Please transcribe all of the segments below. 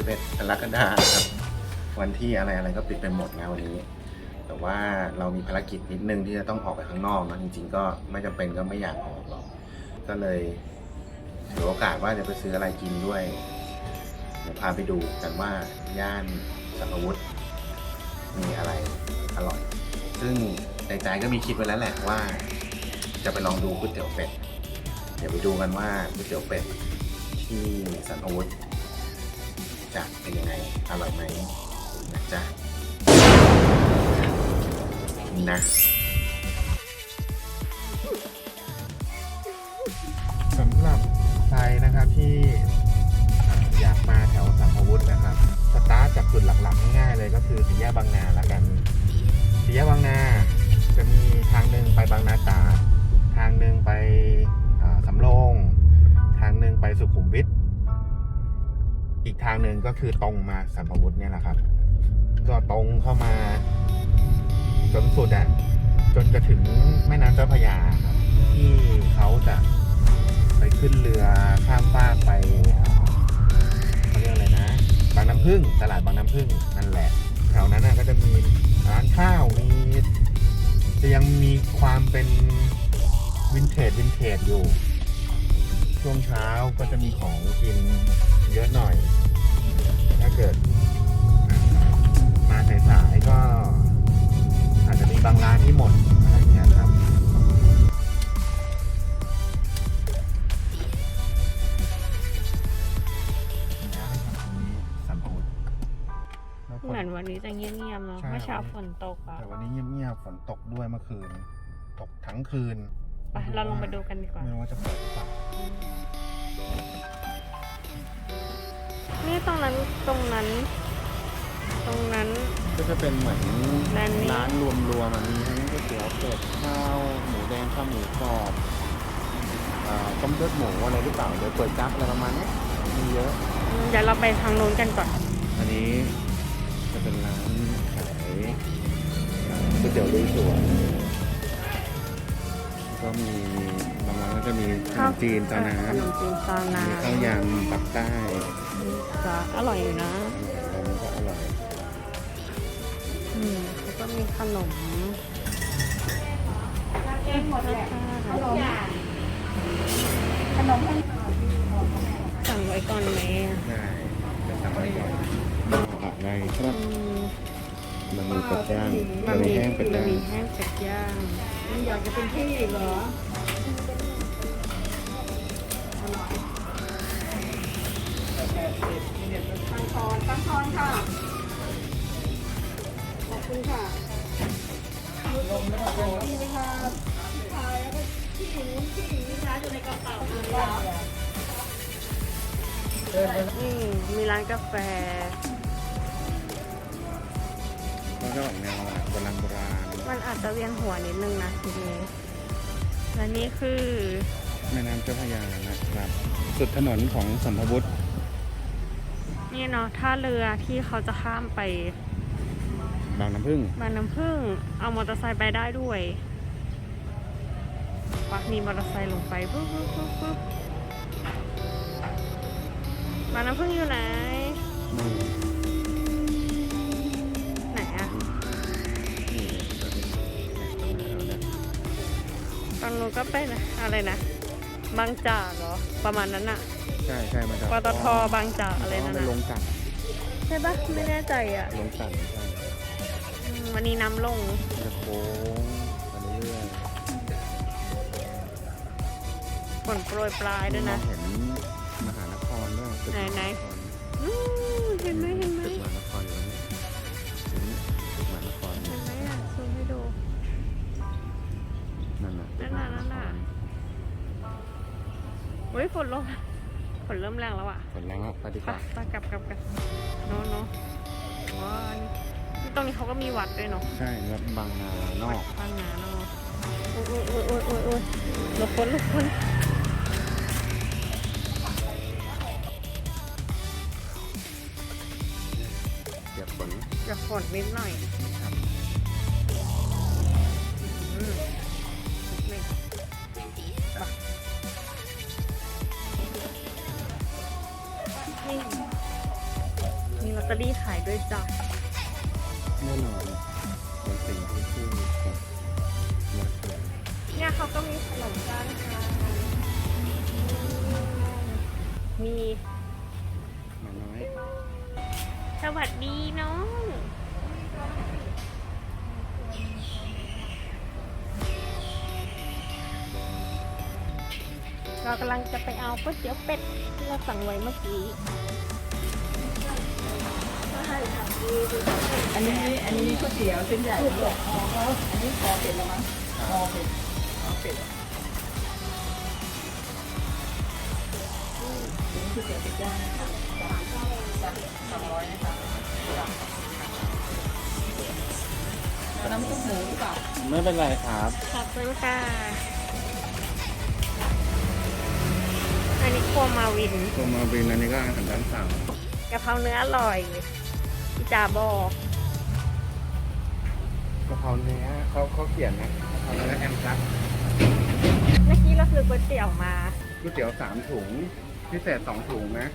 11กรกฎาคมครับ วันที่อะไรอะไรก็ปิดไปหมดแล้ววันนี้ แต่ว่าเรามีภารกิจนิดนึงที่จะต้องออกไปข้างนอกนะจริง ๆ ก็ไม่จำเป็นก็ไม่อยากออกหรอก ก็เลยถือโอกาสว่าจะไปซื้ออะไรกินด้วย เดี๋ยวพาไปดูกันว่าย่านสังวุฒมีอะไรอร่อย ซึ่งใจก็มีคิดไว้แล้วแหละว่า จะไปลองดูก๋วยเตี๋ยวเป็ด เดี๋ยวไปดูกันว่าก๋วยเตี๋ยวเป็ดที่สันโอวุธ จะเป็นยังไงอร่อยไหมนะจ๊ะนะสำหรับใครนะครับที่อยากมาแถวสัมภวุฒินะครับ สตาร์ทจากจุดหลักๆง่ายๆเลยก็คือสี่แยกบางนาละางหนึ่งก็คือตรงมาสัมภวุฒิเนี่ยแหละครับ ก็ตรงเข้ามา จนสุดอะจนจะถึงแม่น้ำเจ้าพระยาครับ ที่เขาจะไปขึ้นเรือข้ามฟากไปเอ่อเขาเรียกอะไรนะ บางน้ำพึ่งตลาดบางน้ำพึ่งนั่นแหละแถวนั้นน่ะก็จะมีร้านข้าวมีจะยังมีความเป็นวินเทจวินเทจอยู่ ช่วงเช้าก็จะมีของกินเยอะหน่อยาเกิดอ่ามาสายๆก็ อาจจะมีบางร้านที่หมดอะไรอย่างเงี้ยครับสัมภวุฒิแล้วฝเหมือนวันนี้จะเงียบๆเนาะใช่ เมื่อเช้าฝนตกอะแต่วันนี้เงียบๆฝนตกด้วยเมื่อคืน ตกทั้งคืน ไปเราลงไปดูกันดีกว่า ไม่รู้ว่าจะเปิดหรือเปล่า นี่ตรงนั้นตรงนั้น ตรงนั้น ก็จะเป็นเหมือนร้านนี้ ร้านรวมๆมันมีทั้งก๋วยเตี๋ยวเป็ดข้าวหมูแดงข้าวหมูกรอบอ่าต้มเลือดหมูอะไรหรือเปล่าเดี๋ยวเปิดจับอะไรประมาณเนี้ยมีเยอะ อืมเดี๋ยวเราไปทางนู้นกันก่อน อันนี้จะเป็นร้านขายอ่าก๋วยเตี๋ยวลุยสวนก็มีบางร้านก็จะมีขนมจีนตาน้ขนมจีนซาวำน้มีข้าวยำปักใต้ำ จะอร่อยอยู่นะอันก็อร่อยอืมแล้วก็มีขนมขนมสั่งไว้ก่อนไหมได้จะสั่งอะไรก่อนอะไรครับมันมีเป็ดย่างมันมีแห้งเป็ดย่างมี่แห้งเป็ดย่างอยากจะเป็นที่เหรอ ตั้งทอนค่ะ ขอบคุณค่ะลงแล้วก็นี่นะคะชายแล้วก็ที่หญิงที่หญิงนี่นะอยู่ในกระเป๋าเลยค่ะนี่มีร้านกาแฟแล้วก็ออกแนวโบราณโบราณมันอาจจะเวียนหัวนิดนึงนะทีนี้และนี่คือ แม่น้ำเจ้าพระยานะครับ สุดถนนของสัมภวุฒิ นี่เนาะท่าเรือที่เขาจะข้ามไปบางน้ำพึ่งบางน้ำพึ่ง เอามอเตอร์ไซค์ไปได้ด้วยปักมีมอเตอร์ไซค์ลงไปปุ๊บปุ๊บปุ๊บปุ๊บบางน้ำพึ่งอยู่ไหนนี่ไหนอะนี่เนี่ยตรงนั้นเอาเนี่ยตอนนู้นก็เป็นอะไรนะ บางจากเหรอ ประมาณนั้นอะ ใช่ใช่มาจากปตทบางจากอะไรนั่นเป็นลอะงกันใช่ปะไม่แน่ใจอะลงกันใช่อืมวันนี้น้ำลงจะโค้งไปเรื่อยฝนโปรยปลายๆด้วยนะ มองเห็นมหานครด้วยตึกไหนๆมหานครอู้เห็นไหมเห็นไหมตึกมหานครอยู่นี่เห็นตึกมหานครเห็นไหมอะซูมให้ดู นั่นน่ะตึกมหานครเฮ้ยฝนลงฝ นเริ่มแรงแล้วอะฝนแรงแล้วไปดีกไปว่าไปกลับกลับกันโน้โน้ว้าวนี่ตรงนี้เขาก็มีวัดด้วยเนาะ ใช่แล้วบางนานอกบางนาเนาะโอ้ยโอ้ยโอ้ยโอ้ยโอ้ยหลบฝนหลบฝนเปียกฝน จะฝนนิดหน่อยครับอืม ตอรี่ขายด้วยจ้ะแน่นอนเป็นสิ่งที่คู่กับวัดเลยเนี่ยเขาก็มีขนมจ้านค่ะมีหมาน้อย สวัสดีน้อง เรากำลังจะไปเอาก๋วยเตี๋ยวเป็ดที่เราสั่งไว้เมื่อกี้ อันนี้อันนี้ก๋วยเตี๋ยวเส้นใหญ่ด้วยอ๋อเขาอันนี้คอเป็ดแล้วมั้งคอเป็ดคอเป็ดอืมอันนี้ก๋วเตี๋ยวเป็ดย่างนะคะสามร้อยนะคะน้ำซุปหมูหรือเปล่าไม่เป็นไรครับ ขอบคุณค่ะ อันนี้ครัวมาวิน ตัวมาบินอันนี้ก็อาหารตามสั่งกะเพราเนื้ออร่อย จ่าบอกกะเพราเนื้อเขาเขาเขียนนะกะเพราเนื้อแอมซักเมื่อกี้เราซื้อก๋วยเตี๋ยวมาก๋วยเตี๋ยวสามถุง พิเศษสองถุงนะ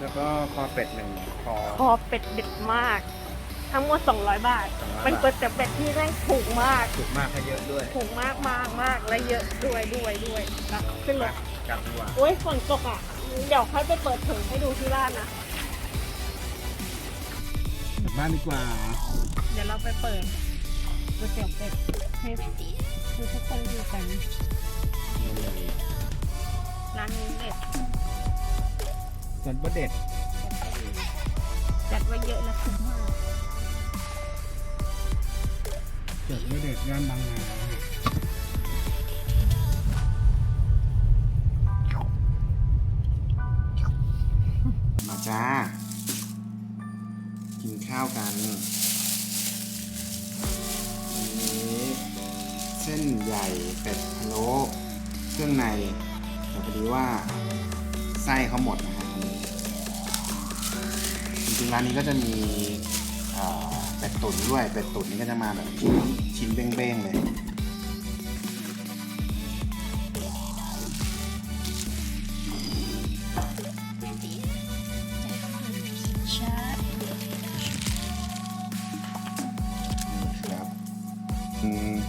แล้วก็คอเป็ดหนึ่งคอ คอเป็ดเด็ดมาก ทั้งหมด 200 บาท 200 เป็นก๋วยเตี๋ยวเป็ดที่แม่งถูกมาก ถูกมากให้เยอะด้วยถูกมากมากมากและเยอะด้วยด้วยด้วยนะขึ้นรถกลับดีกว่าโอ้ยฝนตกอะ เดี๋ยวค่อยไปเปิดถึงให้ดูที่บ้านนะกลั บบ้านดีกว่า เดี๋ยวเราไปเปิดก๋วยเตี๋ยวเป็ดให้ดูทุกคนดูกันร้านนี้เด็ดส่วนประเด็ดจัดไว้เยอะและคุ้มมากส่วนประเด็ดย่านบางนามาจ้ากินข้าวกันนี้เส้นใหญ่เป็ดพะโล้เครื่องในแต่พอดีว่าไส้เขาหมดนะฮะอันนี้จริงๆร้านนี้ก็จะมีเป็ดตุ๋นด้วย เป็ดตุ๋นนี่ก็จะมาแบบชิ้นชิ้นเบ้งๆเลย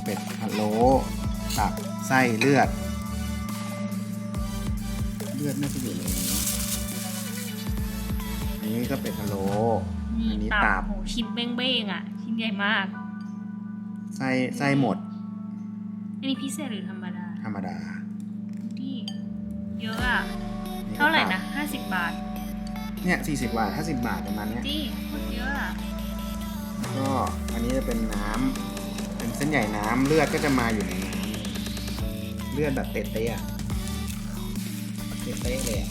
เป็ดพะโล้ตับไส้เลือด เลือดน่าจะอยู่ในนี้อันนี้ก็เป็ดพะโล้อันนี้ตับโหชิ้นเบ้งๆอะ ชิ้นใหญ่มาก ไส้ไส้หมดอันนี้พิเศษหรือธรรมดาธรรมดาดีเยอะอะนี่ก็เท่าไหร่ตับนะห้าสิบบาทเนี่ยสี่สิบบาทห้าสิบบาทประมาณเนี้ยดีคนเยอะอะแล้วก็อันนี้จะเป็นน้ำ เป็นเส้นใหญ่น้ำเลือดก็จะมาอยู่ในน้ำเลยเลือดแบบเตะๆอะเตะๆเลยอะ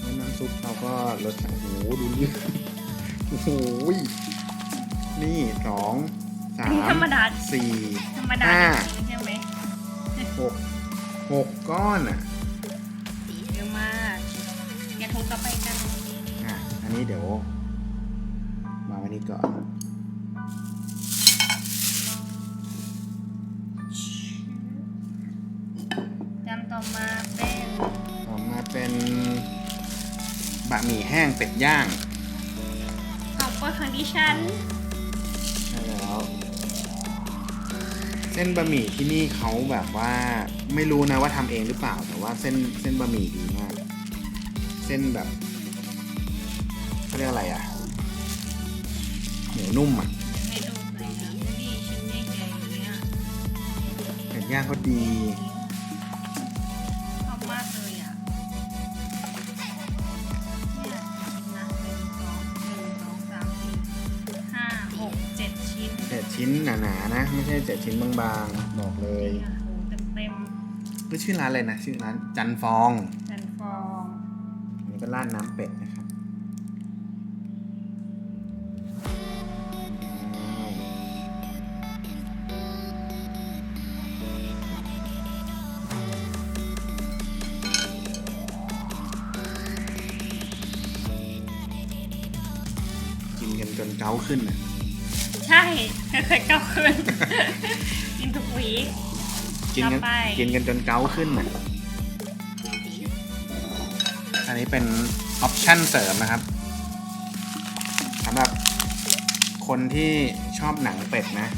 แล้วน้ำซุปเขาก็รสชาติโอ้โหดูเลือดโอ้โหนี่สองสาอันนี้มธรรมดาสี่ธรรมดาห้าจริงๆใช่ไหมหกหกก้อนอะ ต่อไปกันอะอันนี้เดี๋ยวมาไว้นี่ก่อนจำต่อมาเป็นต่อมาเป็นบะหมี่แห้งเป็ดย่างของโปรดของดิฉันใช่แล้ว เส้นบะหมี่ที่นี่เขาแบบว่าไม่รู้นะว่าทำเองหรือเปล่า แต่ว่าเส้นเส้นบะหมี่ดีมาก เส้นแบบเขาเรียกอะไรอะเหนียวนุ่มอะให้ดูเลยนะนี่ชิ้นใหญ่ๆอย่างเงี้ยเป็ดย่างเขาดีชอบมากเลยอะเนี่ยชิ้นนะหนึ่งสองหนึ่งสองสามสี่ห้าหกเจ็ดชิ้นเจ็ดชิ้นหนาๆนะ ไม่ใช่เจ็ดชิ้นบางๆ บอกเลยเนี่ยโหเต็มเต็ม ก็ชื่อร้านอะไรนะ ชื่อร้านจันฟองๆจันฟองอั นนี้ก็ราดน้ำเป็ดนะครับว้าวกินกันจนเก้าขึ้นอะใช่เคยๆเก้าขึ้น กินทุกวีคกินกันต่อไป กินกันจนเกาขึ้นอะอั นนี้เป็นออปชั่นเสริมนะครับสำหรับคนที่ชอบหนังเป็ดนะ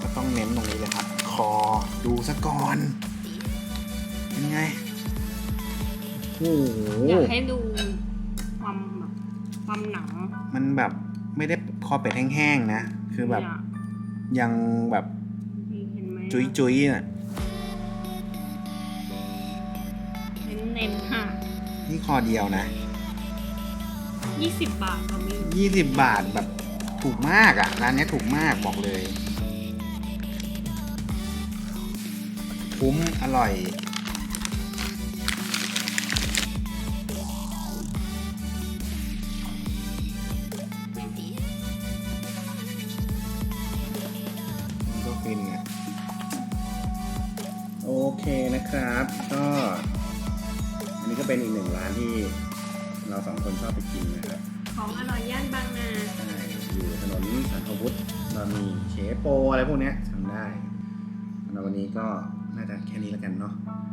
ก็ต้องเน้นตรงนี้เลยครับ คอดูซะก่อนเป็นไงโอ้โหอยากให้ดูความแบบความหนัง มันแบบไม่ได้คอเป็ดแห้งๆนะ คือแบบเนี่ยยังแบบเห็นไหมจุยๆน่ะ เน้นเน้นๆค่ะ นี่คอเดียวนะยี่สิบบาทก็มียี่สิบบาทแบบถูกมากอะ่ะ ร้านเนี้ยถูกมากบอกเลย คุ้มอร่อย มันก็ฟินไงโอเคนะครับ ก็อันนี้ ก็เป็นอีกหนึ่งร้านที่เราสองคนชอบไปกินนะครับของอร่อยย่านบางนาใช่อยู่ถนนสันพวุฒิบะหมี่เชโปอะไรพวกเนี้ยทำได้สำหรับวันนี้ก็น่าจะแค่นี้แล้วกันเนาะค